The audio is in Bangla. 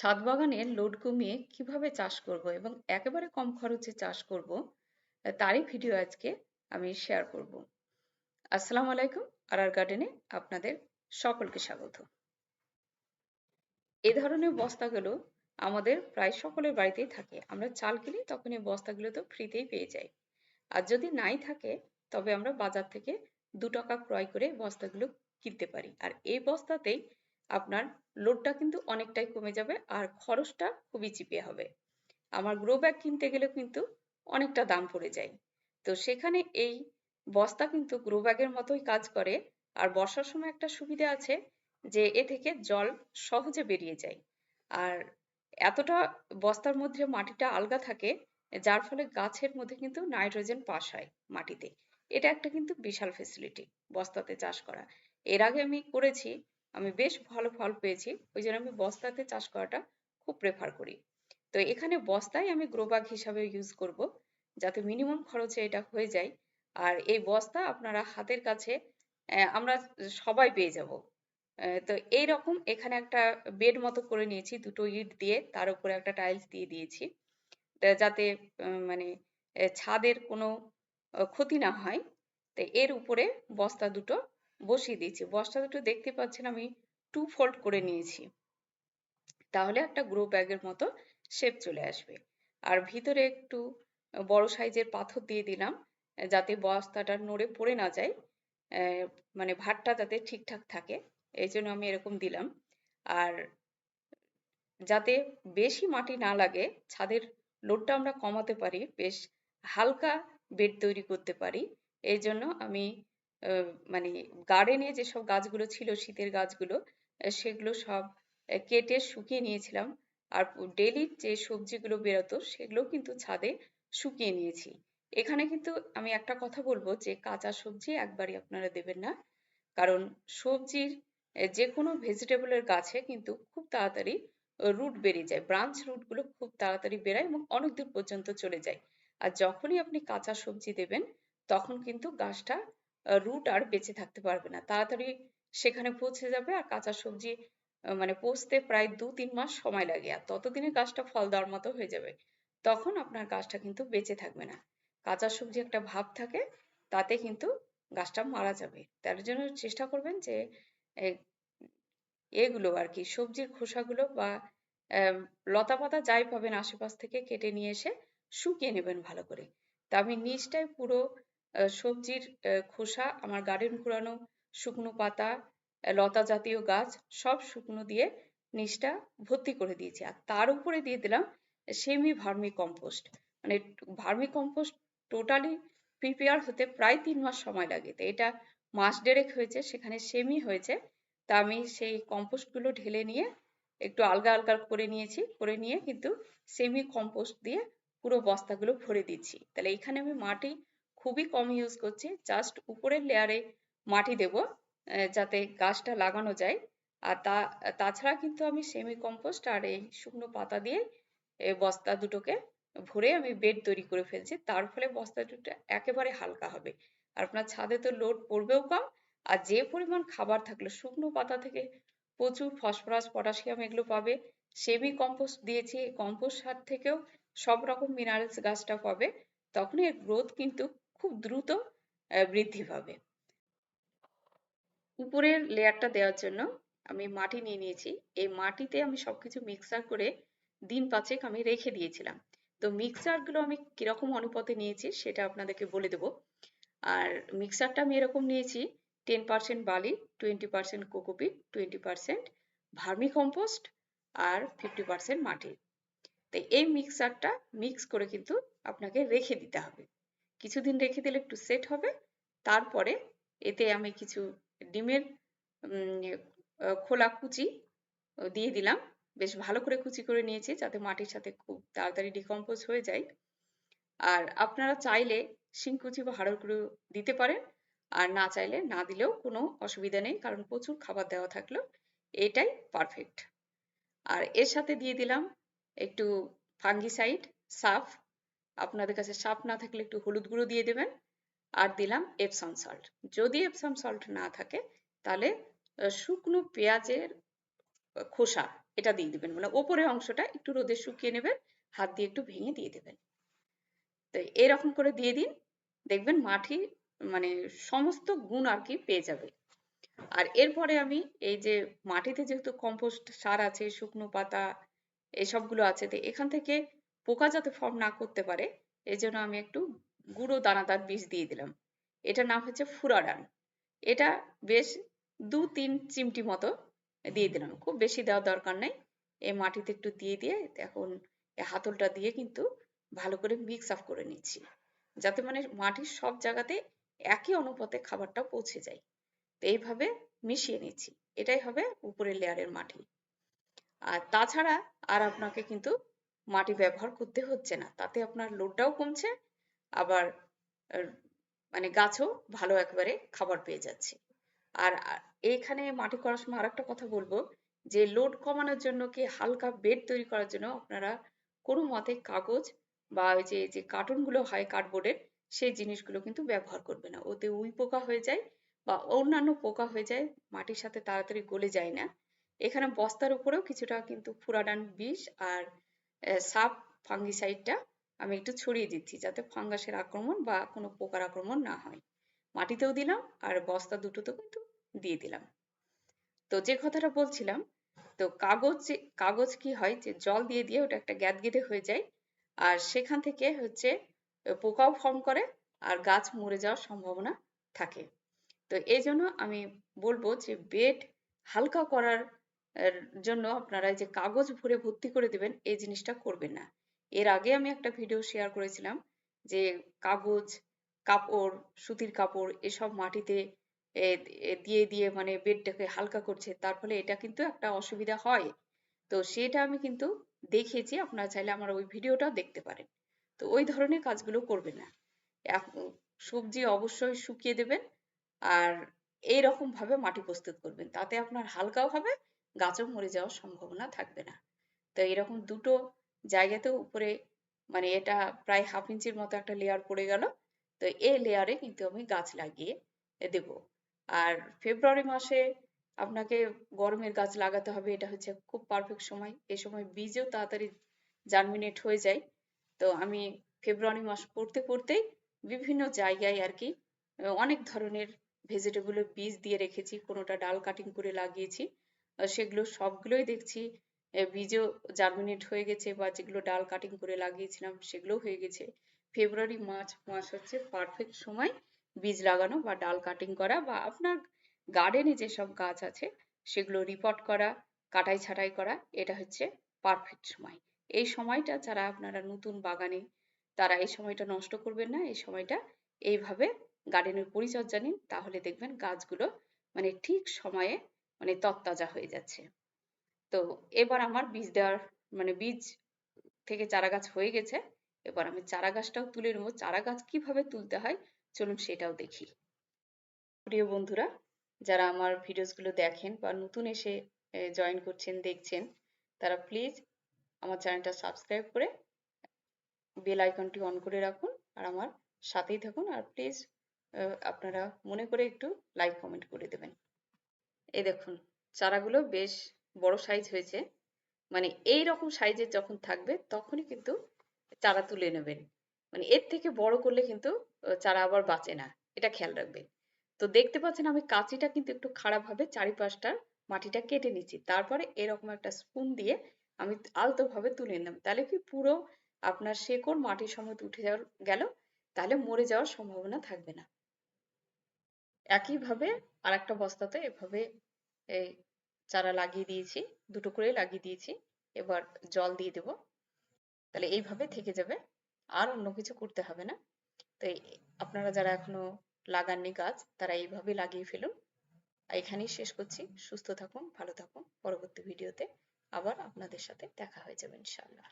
ছাদ বাগানের লোড কমিয়ে কীভাবে চাষ করব এবং একেবারে কম খরচে চাষ করব, তারই ভিডিও আজকে আমি শেয়ার করব। আসসালামু আলাইকুম আর আর গার্ডেনে আপনাদের সকলকে স্বাগত। এ ধরনের বস্তাগুলো আমাদের প্রায় সকলের বাড়িতেই থাকে। আমরা চাল কিনি, তখন এই বস্তাগুলো তো ফ্রিতেই পেয়ে যাই। আর যদি নাই থাকে, তবে আমরা বাজার থেকে দু টাকা ক্রয় করে বস্তাগুলো কিনতে পারি। আর এই বস্তাতেই আপনার লোডটা কিন্তু অনেকটাই কমে যাবে আর খরচটা খুবই চিপে হবে। আমার গ্রো ব্যাগ কিনতে গেলে কিন্তু অনেকটা দাম পড়ে যায়। তো সেখানে এই বস্তা কিন্তু গ্রো ব্যাগের মতোই কাজ করে আর বর্ষার সময় একটা সুবিধা আছে যে এ থেকে জল সহজে বেরিয়ে যায়। আর এতটা বস্তার মধ্যে মাটিটা আলগা থাকে, যার ফলে গাছের মধ্যে কিন্তু নাইট্রোজেন পাস হয় মাটিতে। এটা একটা কিন্তু বিশাল ফেসিলিটি বস্তাতে চাষ করা। এর আগে আমি করেছি আমি বেশ ভালো ফল পেয়েছি। ওই জন্য আমি বস্তাতে চাষ করাটা খুব প্রেফার করি। তো এখানে বস্তায় আমি গ্রোবাগ হিসাবে ইউজ করব, যাতে মিনিমাম খরচে এটা হয়ে যায়। আর এই বস্তা আপনারা হাতের কাছে আমরা সবাই পেয়ে যাব। তো এই রকম এখানে একটা বেড মতো করে নিয়েছি, দুটো ইট দিয়ে, তার উপরে একটা টাইলস দিয়ে দিয়েছি। যাতে মানে ছাদের কোনো ক্ষতি না হয়। তো এর উপরে বস্তা দুটো বসিয়ে দিয়েছি। বস্তা দুটো দেখতে পাচ্ছেন আমি টু ফোল্ড করে নিয়েছি। তাহলে একটা গ্রো ব্যাগের মতো শেপ চলে আসবে। আর ভিতরে একটু বড় সাইজের পাথর দিয়ে দিলাম, যাতে বস্তাটা নড়ে পড়ে না যায় মানে ভাতটা যাতে ঠিকঠাক থাকে। এই জন্য আমি এরকম দিলাম। আর যাতে বেশি মাটি না লাগে, ছাদের লোডটা আমরা কমাতে পারি, বেশ হালকা বেড তৈরি করতে পারি। এই জন্য আমি মানে গার্ডেনে যেসব গাছগুলো ছিল, শীতের গাছগুলো সেগুলো সব কেটে শুকিয়ে নিয়েছিলাম। আর ডেলি যে সবজিগুলো বেরোতো সেগুলো কিন্তু ছাদে শুকিয়ে নিয়েছি। এখানে কিন্তু আমি একটা কথা বলব যে, কাঁচা সবজি একবারই আপনারা দেবেন না। কারণ সবজির যে কোনো ভেজিটেবলের গাছে কিন্তু খুব তাড়াতাড়ি রুট বেরিয়ে যায়। ব্রাঞ্চ রুটগুলো খুব তাড়াতাড়ি বেরায় এবং অনেক দূর পর্যন্ত চলে যায়। আর যখনই আপনি কাঁচা সবজি দেবেন, তখন কিন্তু গাছটা রুট আর বেঁচে থাকতে পারবে না। তাড়াতাড়ি সেখানে পৌঁছে যাবে আর কাঁচা সবজি মানে পচতে প্রায় দু তিন মাস সময় লাগে আর ততদিনে গাছটা ফল দেওয়ার মতো হয়ে যাবে। তখন আপনার গাছটা কিন্তু বেঁচে থাকবে না। কাঁচা সবজি একটা ভাব থাকে, তাতে কিন্তু গাছটা মারা যাবে। তার জন্য চেষ্টা করবেন যে এগুলো আর কি, সবজির খোসাগুলো বা লতা পাতা যাই পাবেন আশেপাশ থেকে কেটে নিয়ে এসে শুকিয়ে নেবেন ভালো করে। তা আমি নিচটায় পুরো সবজির খোসা, আমার গার্ডেন কুড়ানো শুকনো পাতা লতা জাতীয় গাছ, সব শুকনো দিয়ে নিচটা ভর্তি করে দিয়েছি। আর তার উপরে দিয়ে দিলাম সেমি ভার্মি কম্পোস্ট মানে ভার্মি কম্পোস্ট টোটালি প্রিপেয়ার হতে প্রায় তিন মাস সময় লাগে। তো এটা মাস ডেরেক হয়েছে, সেখানে সেমি হয়েছে। তা আমি সেই কম্পোস্টগুলো ঢেলে নিয়ে একটু আলগা আলগা করে নিয়েছি, করে নিয়ে কিন্তু সেমি কম্পোস্ট দিয়ে পুরো বস্তাগুলো ভরে দিচ্ছি। তাহলে এখানে আমি মাটি খুবই কম ইউজ করছি। জাস্ট উপরের লেয়ারে মাটি দেব যাতে গাছটা লাগানো যায়। আর তা, তাছাড়া কিন্তু আমি সেমি কম্পোস্ট আর এই শুকনো পাতা দিয়ে বস্তা দুটোকে ভরে আমি বেড তৈরি করে ফেলছি। তার ফলে বস্তা দুটো একেবারে হালকা হবে। আর আপনার ছাদে তো লোড পড়বেও কম। আর যে পরিমাণ খাবার থাকল, শুকনো পাতা থেকে প্রচুর ফসফরাস পটাশিয়াম এগুলো পাবে। সেমি কম্পোস্ট দিয়েছি কম্পোস্ট সার থেকেও সব রকম মিনারেলস গাছটা পাবে। তখন এর গ্রোথ কিন্তু খুব দ্রুত বৃদ্ধি পাবে। উপরের লেয়ারটা দেওয়ার জন্য আমি মাটি নিয়ে নিয়েছি। এই মাটিতে আমি সবকিছু মিক্সার করে দিন পাঁচেক আমি রেখে দিয়েছিলাম। তো মিক্সারগুলো আমি কীরকম অনুপাতে নিয়েছি সেটা আপনাদেরকে বলে দেবো। আর মিক্সারটা আমি এরকম নিয়েছি টেন পার্সেন্ট বালি twenty percent cocopeat twenty percent vermicompost আর ফিফটি পার্সেন্ট মাটি। তো এই মিক্সারটা মিক্স করে কিন্তু আপনাকে রেখে দিতে হবে। কিছুদিন রেখে দিলে একটু সেট হবে। তারপরে এতে আমি কিছু ডিমের খোলা কুচি দিয়ে দিলাম। বেশ ভালো করে কুচি করে নিয়েছি যাতে মাটির সাথে খুব তাড়াতাড়ি ডিকম্পোজ হয়ে যায়। আর আপনারা চাইলে শিংকুচি বা হাড়ের গুঁড়ো দিতে পারেন। আর না চাইলে না দিলেও কোনো অসুবিধা নেই কারণ প্রচুর খাবার দেওয়া থাকল। এটাই পারফেক্ট আর এর সাথে দিয়ে দিলাম একটু ফাঙ্গিসাইড, সাফ আপনাদের কাছে সাফ না থাকলে একটু হলুদ গুঁড়ো দিয়ে দেবেন। আর দিলাম এপসাম সল্ট যদি এপসাম সল্ট না থাকে, তাহলে শুকনো পেঁয়াজের খোসা এটা দিয়ে দিবেন। মানে ওপরের অংশটা একটু রোদে শুকিয়ে নেবেন, হাত দিয়ে একটু ভেঙে দিয়ে দেবেন। তো এরকম করে দিয়ে দিন। দেখবেন মাটি মানে সমস্ত গুণ আর কি পেয়ে যাবে। আর এরপরে আমি এই যে মাটিতে যেহেতু কম্পোস্ট সার আছে, শুকনো পাতা, এসবগুলো আছে, তো এখান থেকে পোকা যাতে ফর্ম না করতে পারে এই জন্য আমি একটু গুঁড়ো দানাদার বীজ দিয়ে দিলাম। এটার নাম হচ্ছে ফুরাডান। এটা বেশ দু তিন চিমটি মতো দিয়ে দিলাম। খুব বেশি দেওয়ার দরকার নেই। এই মাটিতে একটু দিয়ে দিয়ে এখন হাতলটা দিয়ে কিন্তু ভালো করে মিক্স আপ করে নিচ্ছি। যাতে মানে মাটির সব জায়গাতে একই অনুপাতে খাবারটা পৌঁছে যায়। তো এইভাবে মিশিয়ে নিচ্ছি। এটাই হবে উপরের লেয়ারের মাটি। আর তাছাড়া আর আপনাকে কিন্তু মাটি ব্যবহার করতে হচ্ছে না। তাতে আপনার লোডটাও কমছে, আবার মানে গাছও ভালো একবারে খাবার পেয়ে যাচ্ছে। আর এইখানে মাটি করার সময় আরেকটা কথা বলব, যে লোড কমানোর জন্য কি হালকা বেড তৈরি করার জন্য আপনারা কোনো মতে কাগজ বা ওই যে যে কার্টুনগুলো হয় কার্ডবোর্ডের, সেই জিনিসগুলো কিন্তু ব্যবহার করবে না। ওতে উই পোকা হয়ে যায় বা অন্যান্য পোকা হয়ে যায়, মাটির সাথে তাড়াতাড়ি গলে যায় না। এখানে বস্তার উপরেও কিছুটা কিন্তু ফুরাডান বিষ আর সাপ ফাঙ্গিসাইডটা আমি একটু ছড়িয়ে দিচ্ছি যাতে ফাঙ্গাসের আক্রমণ বা কোনো পোকার আক্রমণ না হয়। মাটিতেও দিলাম আর বস্তা দুটোতেও কিন্তু দিয়ে দিলাম। তো যে কথাটা বলছিলাম, তো কাগজ কাগজ কি হয় যে জল দিয়ে দিয়ে ওটা একটা গ্যাদ গেদে হয়ে যায় আর সেখান থেকে হচ্ছে পোকাও ফর্ম করে আর গাছ মরে যাওয়ার সম্ভাবনা থাকে। তো এই জন্য আমি বলব যে বেড হালকা করার জন্য আপনারা যে কাগজ ভরে ভর্তি করে দেবেন, এই জিনিসটা করবেন না। এর আগে আমি একটা ভিডিও শেয়ার করেছিলাম যে কাগজ, কাপড়, সুতির কাপড় এসব মাটিতে দিয়ে দিয়ে মানে বেডটাকে হালকা করছে, তার ফলে এটা কিন্তু একটা অসুবিধা হয়। তো সেটা আমি কিন্তু দেখিয়েছি, আপনারা চাইলে আমার ওই ভিডিওটাও দেখতে পারেন। তো ওই ধরনের কাজগুলো করবেন না। সবজি অবশ্যই শুকিয়ে দেবেন আর এইরকম ভাবে মাটি প্রস্তুত করবেন, তাতে আপনার হালকাও হবে গাছও মরে যাওয়ার সম্ভাবনা থাকবে না। তো এরকম দুটো জায়গাতে উপরে মানে এটা প্রায় হাফ ইঞ্চির মতো একটা লেয়ার পড়ে গেল। তো এই লেয়ারে কিন্তু আমি গাছ লাগিয়ে দেব। আর ফেব্রুয়ারি মাসে আপনাকে গরমের গাছ লাগাতে হবে, এটা হচ্ছে খুব পারফেক্ট সময়। এই সময় বীজও তাড়াতাড়ি জার্মিনেট হয়ে যায়। তো আমি ফেব্রুয়ারি মাস পড়তে পড়তেই বিভিন্ন জায়গায় আর কি, অনেক ধরনের ভেজিটেবলের বীজ দিয়ে রেখেছি, কোনোটা ডাল কাটিং করে লাগিয়েছি। সেগুলো সবগুলোই দেখছি। বীজও জার্মিনেট হয়ে গেছে বা যেগুলো ডাল কাটিং করে লাগিয়েছিলাম সেগুলো হয়ে গেছে। ফেব্রুয়ারি মার্চ মাস হচ্ছে পারফেক্ট সময় বীজ লাগানো বা ডাল কাটিং করা বা আপনার গার্ডেনে যেসব গাছ আছে সেগুলো রিপোর্ট করা, কাটাই ছাটাই করা, এটা হচ্ছে পারফেক্ট সময়। এই সময়টা যারা আপনারা নতুন বাগানে, তারা এই সময়টা নষ্ট করবেন না, এই সময়টা এইভাবে গার্ডেনের পরিচর্যা নিন, তাহলে দেখবেন গাছগুলো মানে ঠিক সময়ে মানে তত্তাজা হয়ে যাচ্ছে। তো এবার আমার বীজ দেওয়ার মানে বীজ থেকে চারা গাছ হয়ে গেছে। এবার আমি চারা গাছটাও তুলে নেব। চারা গাছ কীভাবে তুলতে হয়? চলুন সেটাও দেখি। প্রিয় বন্ধুরা, যারা আমার ভিডিওসগুলো দেখেন বা নতুন এসে জয়েন করছেন, দেখছেন, তারা প্লিজ আমার চ্যানেলটা সাবস্ক্রাইব করে বেল আইকনটি অন করে রাখুন আর আমার সাথেই থাকুন। আর প্লিজ আপনারা মনে করে একটু লাইক, কমেন্ট করে দেবেন। এই দেখুন, চারাগুলো বেশ বড় সাইজ হয়েছে। মানে এই রকম সাইজের যখন থাকবে, তখনই কিন্তু চারা তুলে নেবেন। মানে এর থেকে বড় করলে কিন্তু চারা আবার বাঁচে না। এটা খেয়াল রাখবেন। তো দেখতে পাচ্ছেন আমি কাঁচিটা কিন্তু একটু খারাপ ভাবে চারিপাশটার মাটিটা কেটে নিচ্ছি। তারপরে এরকম একটা স্পুন দিয়ে আমি আলতো ভাবে তুলে নিলাম। তাহলে কি পুরো আপনার শেকড় মাটির সময় উঠে গেল? তাহলে মরে যাওয়ার সম্ভাবনা থাকবে না। একইভাবে আর একটা বস্তাতে এভাবে এই চারা লাগিয়ে দিয়েছি, দুটো করে লাগিয়ে দিয়েছি। এবার জল দিয়ে দেব। তাহলে এইভাবে থেকে যাবে, আর অন্য কিছু করতে হবে না। তো আপনারা যারা এখনও লাগাননি গাছ, তারা এইভাবে লাগিয়ে ফেলুন। এখানেই শেষ করছি। সুস্থ থাকুন, ভালো থাকুন। পরবর্তী ভিডিওতে আবার আপনাদের সাথে দেখা হয়ে যাবে, ইনশাআল্লাহ।